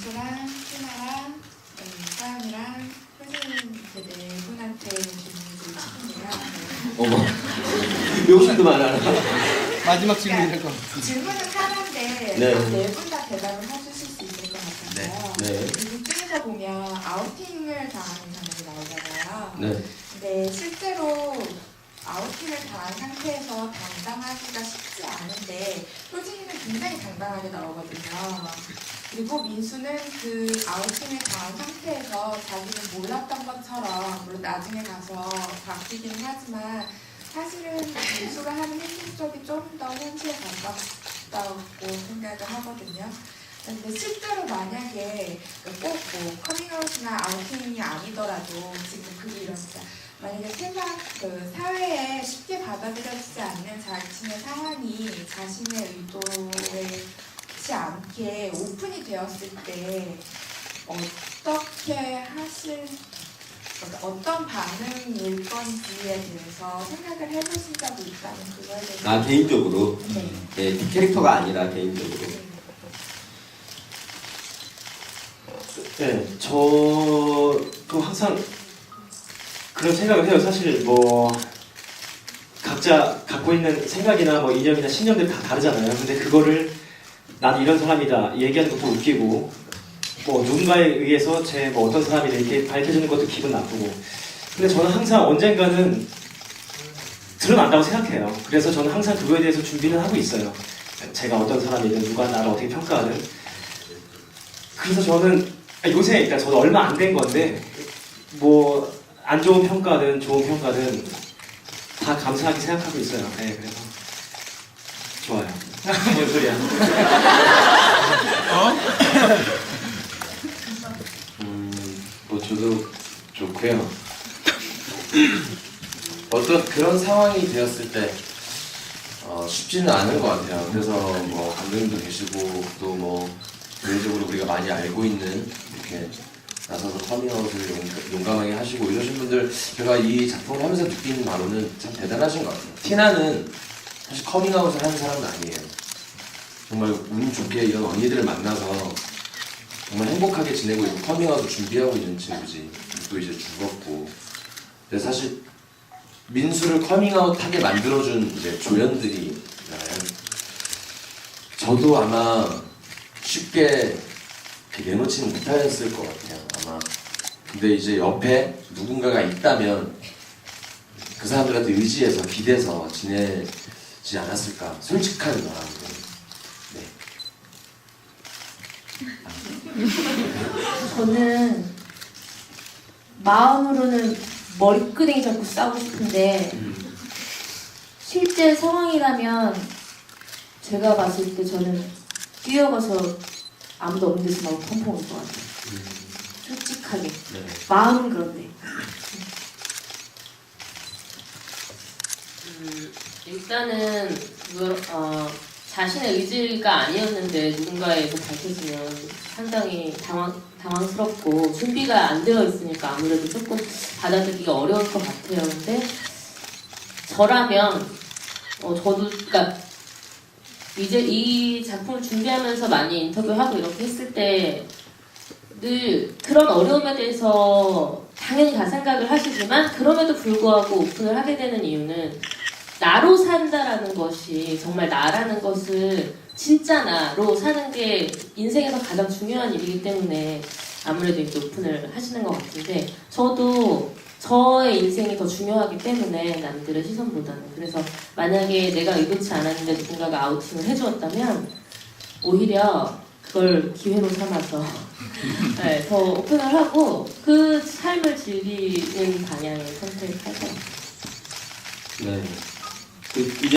민수랑 희나랑 음, 사연이랑 효진 이렇게 네 분한테 질문을 드리는데요. 어머 욕심도 많아. 마지막 질문일 것 같아. 질문은 하나인데 네. 네 분 다 대답을 해주실 수 있을 것 같아요. 네. 이 중에서 보면 아우팅을 당하는 장면이 나오잖아요. 네. 근데 실제로 아우팅을 당한 상태에서 당당하기가 쉽지 않은데 효진이는 굉장히 당당하게 나오거든요. 그리고 민수는 그 아우팅을 당한 상태에서 자기는 몰랐던 것처럼 물론 나중에 가서 바뀌기는 하지만 사실은 민수가 하는 행동 쪽이 좀 더 현실에 가깝다고 생각을 하거든요. 근데 실제로 만약에 꼭뭐 커밍아웃이나 아우팅이 아니더라도 지금 글이 이렇습니다. 만약에 세상 그 사회에 쉽게 받아들여지지 않는 자신의 상황이 자신의 의도치 않게 오픈이 되었을 때 어떻게 하실 어떤 반응일 건지에 대해서 생각을 해보신 적이 있다면 그거에 대해서 아 개인적으로 네. 네 캐릭터가 아니라 개인적으로. 네, 저도 항상 그런 생각을 해요. 사실 뭐 각자 갖고 있는 생각이나 뭐 이념이나 신념들이 다 다르잖아요. 근데 그거를 나는 이런 사람이다 얘기하는 것도 웃기고 뭐 누군가에 의해서 제 뭐 어떤 사람이 이렇게 밝혀지는 것도 기분 나쁘고 근데 저는 항상 언젠가는 드러난다고 생각해요. 그래서 저는 항상 그거에 대해서 준비는 하고 있어요. 제가 어떤 사람이든 누가 나를 어떻게 평가하든 그래서 저는 아, 요새 그러니까 저도 얼마 안 된 건데 뭐 안 좋은 평가든 좋은 평가든 다 감사하게 생각하고 있어요. 네, 그래서. 뭔 소리야? 음, 뭐 저도 좋고요. 어떤 그런 상황이 되었을 때 어, 쉽지는 않은 것 같아요. 그래서 뭐 감독님도 계시고 또 뭐 개인적으로 우리가 많이 알고 있는 이렇게 나서서 커밍아웃을 용- 용감하게 하시고 이러신 분들 제가 이 작품을 하면서 느낀 바로는 참 대단하신 것 같아요. 티나는 사실 커밍아웃을 하는 사람은 아니에요. 정말 운 좋게 이런 언니들을 만나서 정말 행복하게 지내고 있고 커밍아웃을 준비하고 있는 친구지. 또 이제 죽었고. 근데 사실 민수를 커밍아웃하게 만들어준 이제 조연들이잖아요. 저도 아마 쉽게 내놓지는 못하였을 것 같아요 아마. 근데 이제 옆에 누군가가 있다면 그 사람들한테 의지해서 기대서 지내 지 않았을까 솔직한 마음으로 네. 저는 마음으로는 머리끄댕이 잡고 싸우고 싶은데 실제 상황이라면 제가 봤을 때 저는 뛰어가서 아무도 없는 데서 막 펑펑 울것 같아요. 솔직하게 네. 마음은 그런데 음, 일단은 그걸 어, 자신의 의지가 아니었는데 누군가에서 밝혀지면 상당히 당황, 당황스럽고 준비가 안 되어 있으니까 아무래도 조금 받아들이기가 어려울 것 같아요. 근데 저라면 어, 저도 그러니까 이제 이 작품을 준비하면서 많이 인터뷰하고 이렇게 했을 때 늘 그런 어려움에 대해서 당연히 다 생각을 하시지만 그럼에도 불구하고 오픈을 하게 되는 이유는 나로 산다라는 것이 정말 나라는 것을 진짜 나로 사는 게 인생에서 가장 중요한 일이기 때문에 아무래도 이제 오픈을 하시는 것 같은데 저도 저의 인생이 더 중요하기 때문에 남들의 시선보다는 그래서 만약에 내가 의도치 않았는데 누군가가 아우팅을 해주었다면 오히려 그걸 기회로 삼아서 네, 더 오픈을 하고 그 삶을 즐기는 방향을 선택할 것 같아요. 네. 그 이제